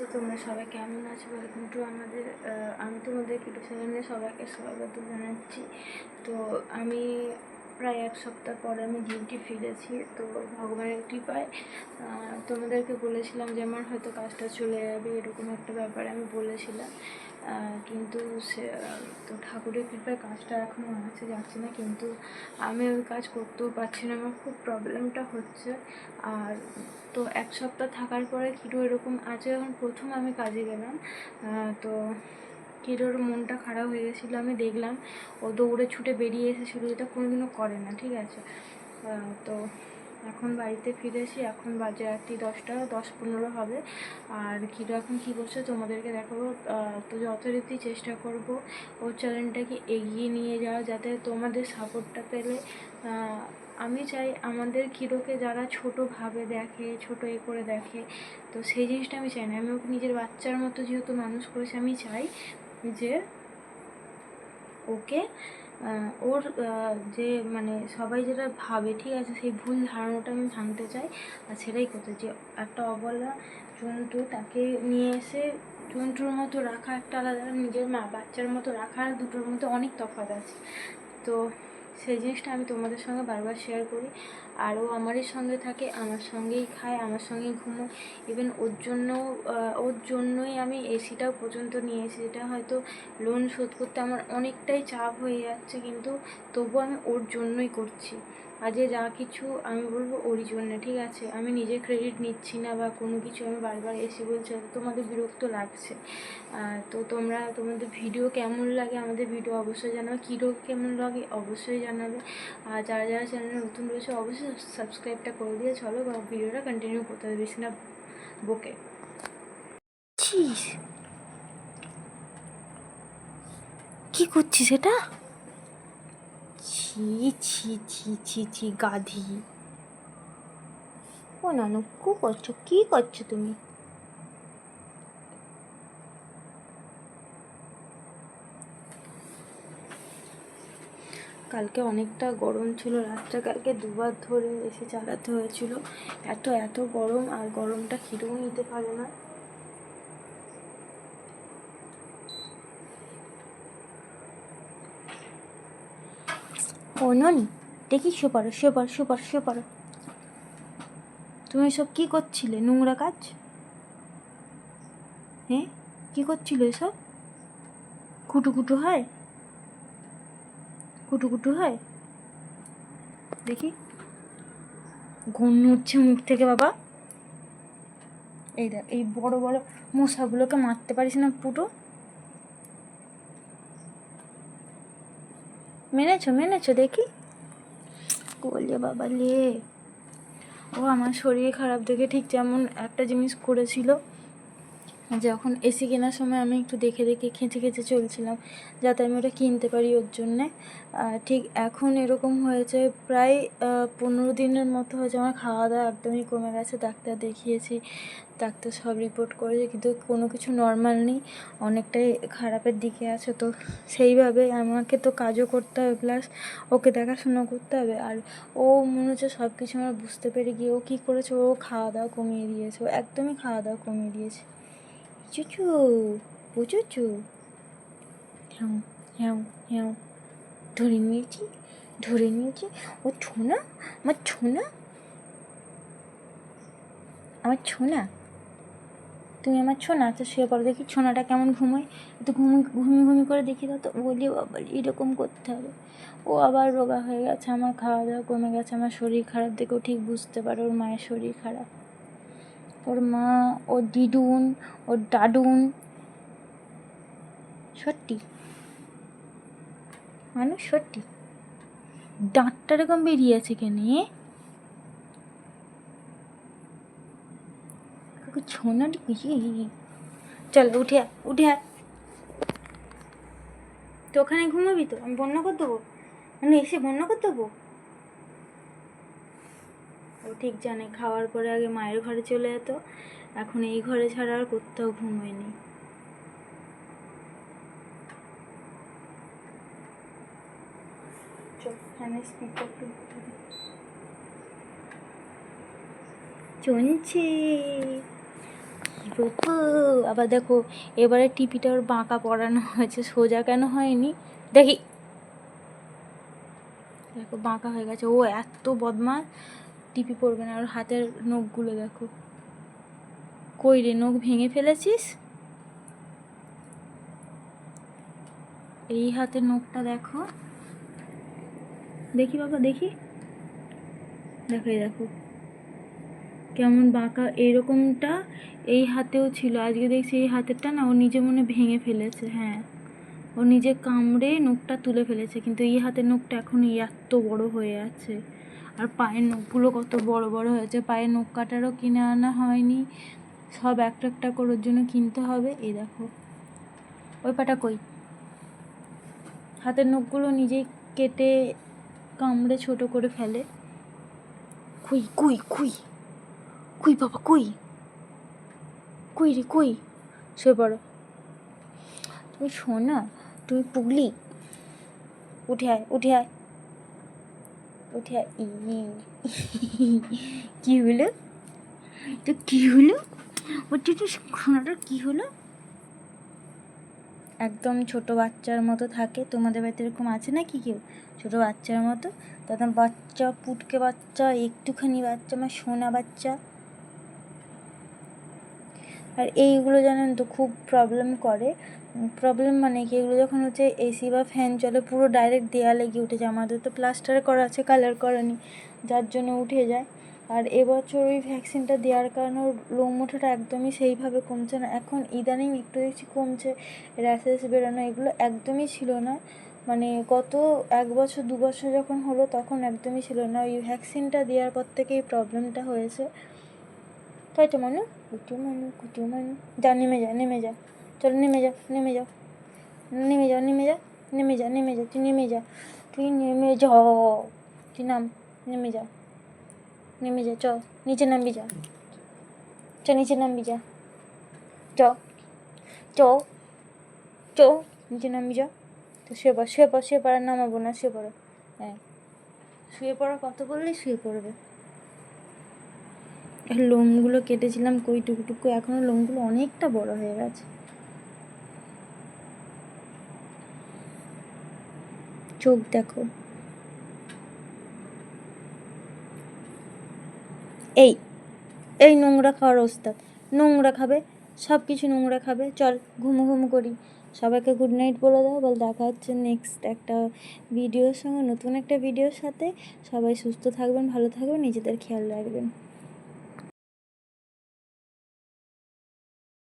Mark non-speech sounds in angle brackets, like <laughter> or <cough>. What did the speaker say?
তো তোমরা সবাই কেমন আছো? ওয়েলকাম টু আমাদের আমি তোমাদের কিটু চ্যানেলে সবাইকে স্বাগত জানাচ্ছি। তো আমি প্রায় এক সপ্তাহ পরে আমি ডিউটি ফিরেছি, তো ভগবানের কৃপায় তোমাদেরকে বলেছিলাম যে আমার হয়তো কাজটা চলে যাবে, এরকম একটা ব্যাপারে আমি বলেছিলাম। কিন্তু সে, তো ঠাকুরের কৃপায় কাজটা এখনও আছে যাচ্ছে না, কিন্তু আমি ওই কাজ করতেও পারছি না, আমার খুব প্রবলেমটা হচ্ছে। আর তো এক সপ্তাহ থাকার পরে কিরো এরকম আছে যখন প্রথম আমি কাজে গেলাম। তো কিরোর মনটা খারাপ হয়ে গেছিল, আমি দেখলাম। ও দৌড়ে ছুটে বেরিয়ে এসেছিল এটা কোনোদিনও করে না, ঠিক আছে? তো এখন বাড়িতে ফিরেছি এখন বাজে রাত্রি দশটা, দশ পনেরো হবে। আর কিরো এখন কী করছে তোমাদেরকে দেখাবো? তো যথারীতি চেষ্টা করব ওর চ্যানেলটাকে এগিয়ে নিয়ে যাওয়া যাতে তোমাদের সাপোর্টটা পেলে। আমি চাই আমাদের কিরোকে যারা ছোট ভাবে দেখে, ছোট এ করে দেখে, তো সেই জিনিসটা আমি চাই না। আমি ওকে নিজের বাচ্চার মতো যেহেতু মানুষ করেছি, আমি চাই যে, ওকে ওর যে মানে সবাই যেটা ভাবে, ঠিক আছে, সেই ভুল ধারণাটা আমি ভাঙতে চাই আর সেটাই করতে যে একটা অবলা জন্তু তাকে নিয়ে এসে জন্তুর মতো রাখা, একটা আলাদা নিজের মা বাচ্চার মতো রাখা, আর দুটোর মধ্যে অনেক তফাৎ আছে। তো সেই জিনিসটা আমি তোমাদের সঙ্গে বারবার শেয়ার করি। আর ও আমারই সঙ্গে থাকে, আমার সঙ্গেই খায়, আমার সঙ্গেই ঘুমো ইভেন ওর জন্য ওর জন্যই আমি এসিটাও পর্যন্ত নিয়েছি যেটা হয়তো লোন শোধ করতে আমার অনেকটাই চাপ হয়ে যাচ্ছে, কিন্তু তবু আমি ওর জন্যই করছি। আজকে যা কিছু আমি বলব ওরই জন্য, ঠিক আছে? আমি নিজে ক্রেডিট নিচ্ছি না বা কোনো কিছু আমি বারবার এসে বলছি তোমাদের বিরক্ত লাগছে। তো তোমরা তোমাদের ভিডিও কেমন লাগে আমাদের ভিডিও অবশ্যই জানাবে। কীরকম কেমন লাগে অবশ্যই জানাবে। আর যারা যারা চ্যানেলে নতুন রয়েছে, অবশ্যই সাবস্ক্রাইবটা করে দিয়ে চলো, বা ভিডিওটা কন্টিনিউ করতে হবে বেশি না বুকে। কি করছিস এটা? ছি ছি ছি ছি ছি গাধি। ও নানু কু করছ? কি করছ তুমি? কালকে অনেকটা গরম ছিল, রাতটা কালকে দুবার ধরে এসে চালাতে হয়েছিল। এত এত গরম, আর গরমটা খিরেও নিতে পারে না। ও ননি দেখি শুয়ে পড়ো শুয়ে পড়ো শুয়ে পড়ো শুয়ে পড়ো। তুমি সব কি করছিলে, নোংরা কাজ? হ্যাঁ কি করছিলে এসব? কুটু কুটু হয়? কুটু কুটু হয়? দেখি। ঘুম উঠছে মুখ থেকে, বাবা। এই দেখ, এই বড় বড় মশাগুলোকে মারতে পারিস না, পুটু। মেনেছো মেনেছো, দেখি। বলে বাবা লে ও আমার শরীর খারাপ দেখে ঠিক যেমন একটা জিনিস করেছিল। যখন এসি কেনার সময় আমি একটু দেখে দেখে খেঁচে খেঁচে চলছিলাম, যাতে আমি ওটা কিনতে পারি ওর জন্যে। ঠিক এখন এরকম হয়েছে, প্রায় পনেরো দিনের মতো হয়েছে আমার খাওয়া দাওয়া একদমই কমে গেছে। ডাক্তার দেখিয়েছি, ডাক্তার সব রিপোর্ট করেছে, কিন্তু কোনো কিছু নর্মাল নেই, অনেকটাই খারাপের দিকে আছে। তো সেইভাবে আমাকে তো কাজও করতে হবে প্লাস ওকে দেখাশোনা করতে হবে। আর ও মনে হচ্ছে সব কিছু আমরা বুঝতে পেরে গিয়ে ও কী করেছে, ও খাওয়া দাওয়া কমিয়ে দিয়েছে, ও একদমই খাওয়া দাওয়া কমিয়ে দিয়েছে। চুচু পুচুচু হ্যাঁ হ্যাঁ হ্যাঁ ধরে নিয়েছি ধরে নিয়েছি ও ছোনা আমার ছোনা আমার ছোনা তুমি আমার ছোনা, তো শুয়ে পড়ো দেখি ছোনাটা কেমন ঘুমোয়। একটু ঘুমি ঘুমি ঘুমি করে দেখি তো। বলি, বাবা, এরকম করতে হবে। ও আবার রোগা হয়ে গেছে, আমার খাওয়া দাওয়া কমে গেছে, আমার শরীর খারাপ দেখেও ঠিক বুঝতে পারে, ওর মায়ের শরীর খারাপ। ওর মা ওর দিদুন, ওর দাদুন। সত্যি। মানুষ সত্যি। দাঁতটা এরকম বেরিয়ে আছে কেনে ছোনার কিছু চল, উঠে উঠে তো ওখানে ঘুমাবি তো? আমি বন্যা করে দেবো? মানে এসে বন্যা করে দেবো? ও ঠিক জানে খাওয়ার পরে আগে মায়ের ঘরে চলে যেত। এখন এই ঘরে ছাড়া আর কোথাও ঘুমোয়নি স্পিকারটা আবার দেখো এবারে টিপিটা ওর বাঁকা পড়ানো হয়েছে সোজা কেন হয়নি? দেখি। দেখো বাঁকা হয়ে গেছে। ও এত বদমাস টিপি পড়বে না ওর হাতের নখগুলো দেখো। কই রে, নখ ভেঙে ফেলেছিস? এই হাতের নখটা দেখো। দেখি বাবা, দেখি। দেখো দেখো। কেমন বাঁকা, এরকমটা এই হাতেও ছিল। আজকে দেখছি এই হাতেরটা না, ও নিজে মনে ভেঙে ফেলেছে হ্যাঁ। ও নিজে কামড়ে নখটা তুলে ফেলেছে, কিন্তু এই হাতের নখটা এখন এত বড় হয়ে আছে। আর পায়ের নখগুলো কত বড় বড় হয়েছে। পায়ের নখ কাটারও কিনে আনা হয়নি। সব একটা একটা করে ওর জন্য কিনতে হবে। এই দেখো। ওই পাটা কই? হাতের নখগুলো নিজেই কেটে কামড়ে ছোট করে ফেলে। কুই কুই কুই? কুই বাবা, কুই? কুই রে, কুই? শুয়ে পড়ো। তুমি শোনো তুমি পুগলি। উঠে আয় উঠে আয়। হলো? তো <laughs> কি হলো? ওটা তো খানাটা কি হলো? একদম ছোট বাচ্চার মতো থাকে। তোমাদের বাড়িতে এরকম আছে নাকি কেউ? ছোট বাচ্চার মতো? তখন বাচ্চা, পুটকে বাচ্চা, একটুখানি বাচ্চা, আমার সোনা বাচ্চা। আর এইগুলো জানেন তো খুব প্রবলেম করে। প্রবলেম মানে কি? এগুলো যখন হচ্ছে এসি বা ফ্যান চলে, পুরো ডাইরেক্ট দেয়ালে গিয়ে উঠে যায়। আমাদের তো প্লাস্টার করা আছে কালার করানি যার জন্য উঠে যায়। আর এবছর ওই ভ্যাকসিনটা দেওয়ার কারণে লোম ওঠাটা একদমই সেইভাবে কমছে না। এখন ইদানিং একটু দেখছি কমছে র্যাশেস বেরোনো এগুলো একদমই ছিল না। মানে গত এক বছর, দু বছর যখন হলো, তখন একদমই ছিল না। ওই ভ্যাকসিনটা দেওয়ার পর থেকে এই প্রবলেমটা হয়েছে। তাই তো মানু কুটু মানু কুটু মানু যা নেমে যা নেমে যা চল নেমে যা নেমে যাও নেমে যা নেমে যা নেমে যা নেমে যা তুই নেমে যা তুই নেমে যা তুই নাম নেমে যা নেমে যা চ নিচে নামবি যা চ নিচে নামবি যা চ চ চ নিচে নামবি যা তো শুয়ে পড় শুয়ে পড় শুয়ে পড়ার নামাবো না শুয়ে পড়ো হ্যাঁ শুয়ে পড়ার কত বললেই শুয়ে পড়বে লোমগুলো কেটেছিলাম কই টুকুটুকু এখনও লোমগুলো অনেকটা বড় হয়ে গেছে। চোখ দেখো। এই এই নোংরা খাওয়ার ওস্তাদ, নোংরা খাবে সব কিছু নোংরা খাবে। চল ঘুমো ঘুমো করি। সবাইকে গুড নাইট বলে দাও, বল দেখা হচ্ছে নেক্সট একটা ভিডিওর সঙ্গে, নতুন একটা ভিডিওর সাথে। সবাই সুস্থ থাকবেন, ভালো থাকবেন, নিজেদের খেয়াল রাখবেন।